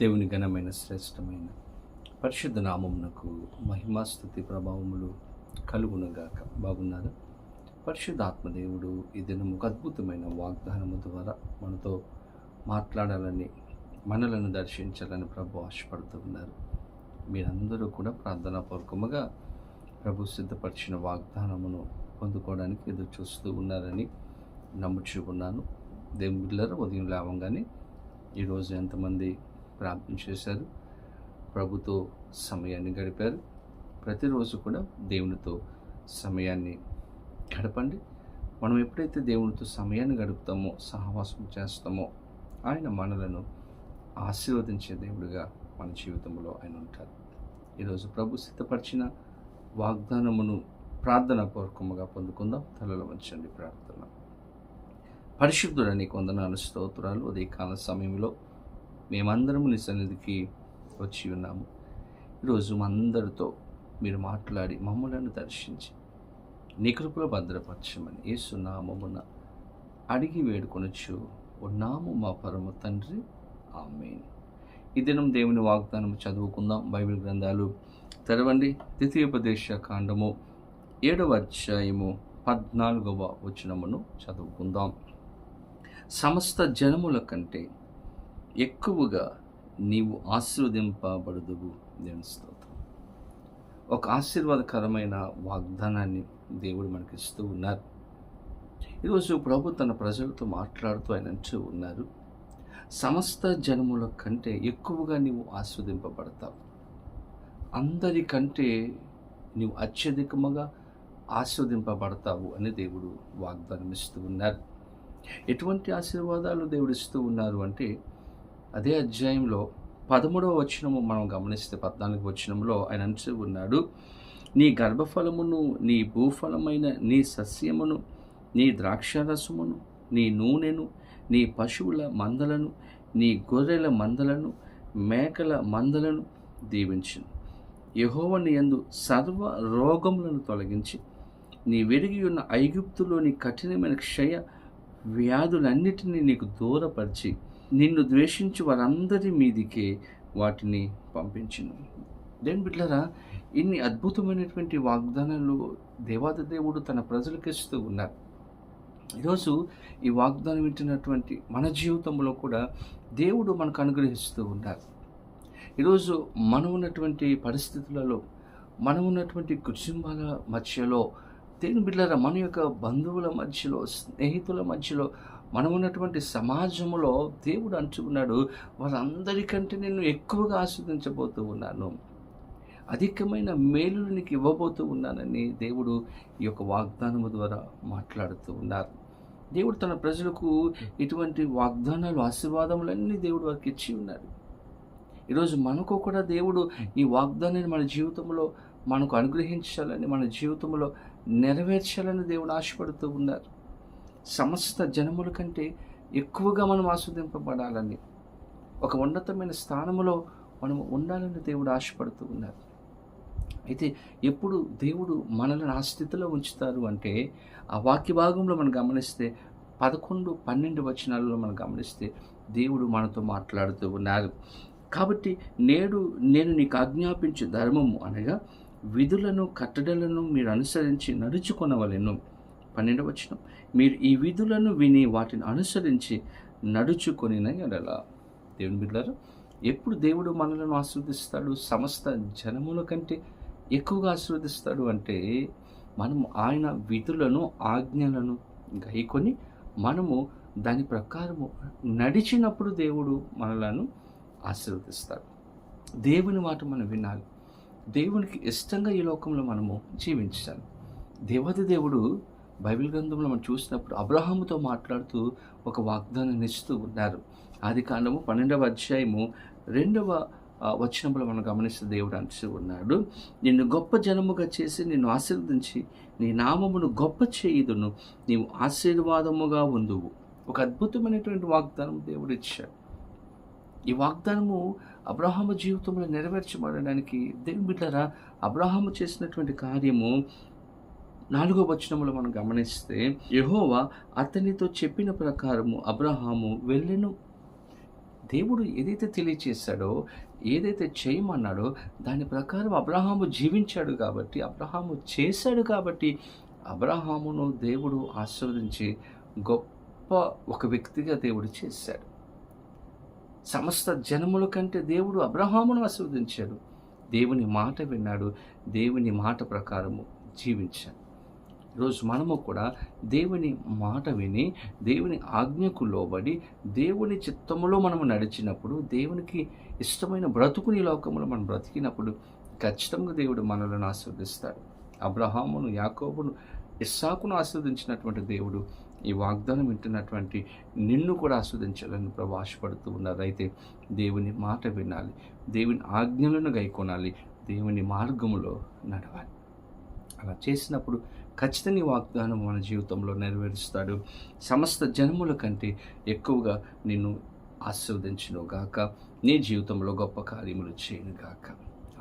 దేవుని ఘనమైన శ్రేష్టమైన పరిశుద్ధ నామమునకు మహిమాస్థుతి ప్రభావములు కలుగునగాక. బాగున్నారు? పరిశుద్ధాత్మదేవుడు ఈ దినం ఒక అద్భుతమైన వాగ్దానము ద్వారా మనతో మాట్లాడాలని మనలను దర్శించాలని ప్రభు ఆశపడుతూ ఉన్నారు. మీరందరూ కూడా ప్రార్థనాపూర్వకముగా ప్రభు సిద్ధపరిచిన వాగ్దానమును పొందుకోవడానికి ఎదురు చూస్తూ ఉన్నారని నమ్ముచూ ఉన్నాను. దేవుని ఉదయం లేవంగానే ఈరోజు ఎంతమంది ప్రార్థన చేశారు. ప్రభుతో సమయాన్ని గడిపారు. ప్రతిరోజు కూడా దేవునితో సమయాన్ని గడపండి. మనం ఎప్పుడైతే దేవునితో సమయాన్ని గడుపుతామో సహవాసం చేస్తామో ఆయన మనలను ఆశీర్వదించే దేవుడిగా మన జీవితంలో ఆయన ఉంటారు. ఈరోజు ప్రభు సిద్ధపరిచిన వాగ్దానమును ప్రార్థన పూర్వకముగా పొందుకుందాం. తలలో వంచండి ప్రార్థన. పరిశుద్ధుడని కొందనాలు స్తోత్రాలు. ఉదయకాల సమయంలో మేమందరం నీ సన్నిధికి వచ్చి ఉన్నాము. ఈరోజు అందరితో మీరు మాట్లాడి మమ్మలను దర్శించి నీ కృపలో భద్రపరచమని ఏసునామమున అడిగి వేడుకొనొచ్చు ఉన్నాము మా పరమ తండ్రి. ఆమెన్. ఈ దినం దేవుని వాగ్దానం చదువుకుందాం. బైబిల్ గ్రంథాలు తెరవండి. ద్వితీయోపదేశ కాండము ఏడవ అధ్యాయము పద్నాలుగవ వచనమును చదువుకుందాం. సమస్త జనముల కంటే ఎక్కువగా నీవు ఆశీర్వదింపబడదువు దేవుని స్తోత్రం. ఒక ఆశీర్వాదకరమైన వాగ్దానాన్ని దేవుడు మనకి ఇస్తూ ఉన్నారు. ఈరోజు ప్రభు తన ప్రజలతో మాట్లాడుతూ ఆయన అంటూ ఉన్నారు సమస్త జనముల కంటే ఎక్కువగా నీవు ఆస్వాదింపబడతావు అందరికంటే నీవు అత్యధికముగా ఆస్వాదింపబడతావు అని దేవుడు వాగ్దానం ఇస్తూ ఉన్నారు. ఎటువంటి ఆశీర్వాదాలు దేవుడు ఇస్తూ ఉన్నారు అంటే అదే అధ్యాయంలో పదమూడవ వచనము మనం గమనిస్తే పద్నాలుగు వచనంలో ఆయన అంటూ ఉన్నాడు నీ గర్భఫలమును నీ భూఫలమైన నీ సస్యమును నీ ద్రాక్షారసమును నీ నూనెను నీ పశువుల మందలను నీ గొర్రెల మందలను మేకల మందలను దీవించును యహోవని యందు సర్వ రోగములను తొలగించి. నీ వెరిగి ఉన్న ఐగుప్తులోని కఠినమైన క్షయ వ్యాధులన్నిటినీ నీకు దూరపరిచి నిన్ను ద్వేషించి వారందరి మీదికే వాటిని పంపించను. దేని బిడ్డరా ఇన్ని అద్భుతమైనటువంటి వాగ్దానాలు దేవాది దేవుడు తన ప్రజలకు ఇస్తూ ఉన్నారు. ఈరోజు ఈ వాగ్దానం వింటున్నటువంటి మన జీవితంలో కూడా దేవుడు మనకు అనుగ్రహిస్తూ ఉన్నారు. ఈరోజు మనం ఉన్నటువంటి పరిస్థితులలో మనం ఉన్నటువంటి కుటుంబాల మధ్యలో దేని బిడ్డల మన యొక్క బంధువుల మధ్యలో స్నేహితుల మధ్యలో మనం ఉన్నటువంటి సమాజంలో దేవుడు అంటున్నాడు వారందరికంటే నేను ఎక్కువగా ఆస్వాదించబోతూ ఉన్నాను. అధికమైన మేలులు నీకు ఇవ్వబోతూ ఉన్నానని దేవుడు ఈ యొక్క వాగ్దానము ద్వారా మాట్లాడుతూ ఉన్నారు. దేవుడు తన ప్రజలకు ఇటువంటి వాగ్దానాలు ఆశీర్వాదములన్నీ దేవుడు వారికి ఇచ్చి ఉన్నాడు ఈరోజు మనకు కూడా దేవుడు ఈ వాగ్దానాన్ని మన జీవితంలో మనకు అనుగ్రహించాలని మన జీవితంలో నెరవేర్చాలని దేవుడు ఆశపడుతూ ఉన్నారు. సమస్త జనముల కంటే ఎక్కువగా మనం ఆస్వాదింపబడాలని ఒక ఉన్నతమైన స్థానంలో మనం ఉండాలని దేవుడు ఆశపడుతూ ఉన్నారు. అయితే ఎప్పుడు దేవుడు మనల్ని ఆ స్థితిలో ఉంచుతారు అంటే ఆ వాక్య భాగంలో మనం గమనిస్తే పదకొండు పన్నెండు వచనాలలో మనం గమనిస్తే దేవుడు మనతో మాట్లాడుతూ ఉన్నారు. కాబట్టి నేడు నేను నీకు ఆజ్ఞాపించే ధర్మము అనగా విధులను కట్టడలను మీరు అనుసరించి నడుచుకొనవలెను. పన్నెండు వచనం. మీరు ఈ విధులను విని వాటిని అనుసరించి నడుచుకొని ఎడల. దేవుని బిడ్డారు ఎప్పుడు దేవుడు మనలను ఆస్వాదిస్తాడు సమస్త జనముల కంటే ఎక్కువగా ఆశీర్వదిస్తాడు అంటే మనము ఆయన విధులను ఆజ్ఞలను గైకొని మనము దాని ప్రకారము నడిచినప్పుడు దేవుడు మనలను ఆశీర్వదిస్తాడు. దేవుని మాట మనం వినాలి. దేవునికి ఇష్టంగా ఈ లోకంలో మనము జీవించాలి. దేవత దేవుడు బైబిల్ గ్రంథంలో మనం చూసినప్పుడు అబ్రహాముతో మాట్లాడుతూ ఒక వాగ్దానాన్ని ఇస్తూ ఉన్నారు. ఆది కాండము పన్నెండవ అధ్యాయము రెండవ వచనంలో మనం గమనిస్తే దేవుడు అంటూ ఉన్నాడు నిన్ను గొప్ప జనముగా చేసి నిన్ను ఆశీర్వదించి నీ నామమును గొప్ప చేయుదును. నీవు ఆశీర్వాదముగా ఉందువు. ఒక అద్భుతమైనటువంటి వాగ్దానం దేవుడు ఇచ్చాడు. ఈ వాగ్దానము అబ్రహాము జీవితంలో నెరవేర్చబడడానికి దేవుని బిడ్డరా అబ్రహాము చేసినటువంటి కార్యము నాలుగో వచనములు మనం గమనిస్తే యహోవా అతనితో చెప్పిన ప్రకారము అబ్రహాము వెళ్ళెను. దేవుడు ఏదైతే తెలియచేశాడో ఏదైతే చేయమన్నాడో దాని ప్రకారం అబ్రహాము జీవించాడు కాబట్టి అబ్రహాము చేశాడు కాబట్టి అబ్రహామును దేవుడు ఆశీర్వదించి గొప్ప ఒక వ్యక్తిగా దేవుడు చేశాడు. సమస్త జనముల కంటే దేవుడు అబ్రహామును ఆశీర్వదించాడు. దేవుని మాట విన్నాడు. దేవుని మాట ప్రకారము జీవించాడు. ఈరోజు మనము కూడా దేవుని మాట విని దేవుని ఆజ్ఞకు లోబడి దేవుని చిత్తములో మనము నడిచినప్పుడు దేవునికి ఇష్టమైన బ్రతుకుని లోకములో మనం బ్రతికినప్పుడు ఖచ్చితంగా దేవుడు మనలను ఆస్వాదిస్తాడు అబ్రహామును యాకోబును ఇస్సాకును ఆస్వాదించినటువంటి దేవుడు ఈ వాగ్దానం వింటున్నటువంటి నిన్ను కూడా ఆస్వాదించాలని ప్రభు ఆశపడుతూ ఉన్నారు. అయితే దేవుని మాట వినాలి దేవుని ఆజ్ఞలను గైకొనాలి దేవుని మార్గములో నడవాలి. అలా చేసినప్పుడు ఖచ్చితంగా వాగ్దానం మన జీవితంలో నెరవేరుస్తాడు. సమస్త జన్ముల కంటే ఎక్కువగా నిన్ను ఆశీర్వదించును గాక. నీ జీవితంలో గొప్ప కార్యములు చేయను గాక.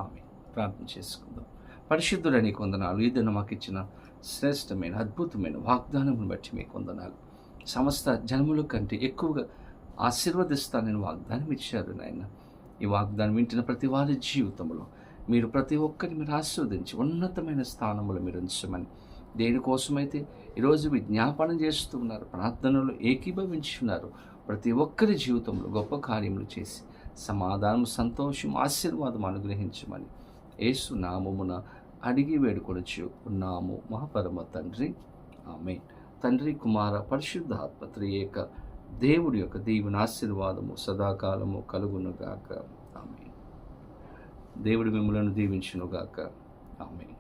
ఆమె ప్రార్థన చేసుకుందాం. పరిశుద్ధుడ నీకు వందనాలు. ఈ దిన మాకు ఇచ్చిన శ్రేష్టమైన అద్భుతమైన వాగ్దానమును బట్టి మీకు వందనాలు. సమస్త జనముల కంటే ఎక్కువగా ఆశీర్వదిస్తానని వాగ్దానం ఇచ్చారు నాయన. ఈ వాగ్దానం వింటున్న ప్రతి వారి జీవితంలో మీరు ప్రతి ఒక్కరిని మీరు ఆశీర్వదించి ఉన్నతమైన స్థానంలో మీరు ఉంచమని. దేనికోసమైతే ఈరోజు విజ్ఞాపన చేస్తూ ఉన్నారు ప్రార్థనలు ఏకీభవించున్నారు ప్రతి ఒక్కరి జీవితంలో గొప్ప కార్యములు చేసి సమాధానం సంతోషం ఆశీర్వాదం అనుగ్రహించమని యేసు నామమున అడిగి వేడుకొనొచ్చు ఉన్నాము. మహాపరమ తండ్రి. ఆమె తండ్రి కుమార పరిశుద్ధాత్మ త్రియేక దేవుడి యొక్క దీవుని ఆశీర్వాదము సదాకాలము కలుగునుగాక. ఆమె దేవుడు మిమ్మలను దీవించునుగాక. ఆమె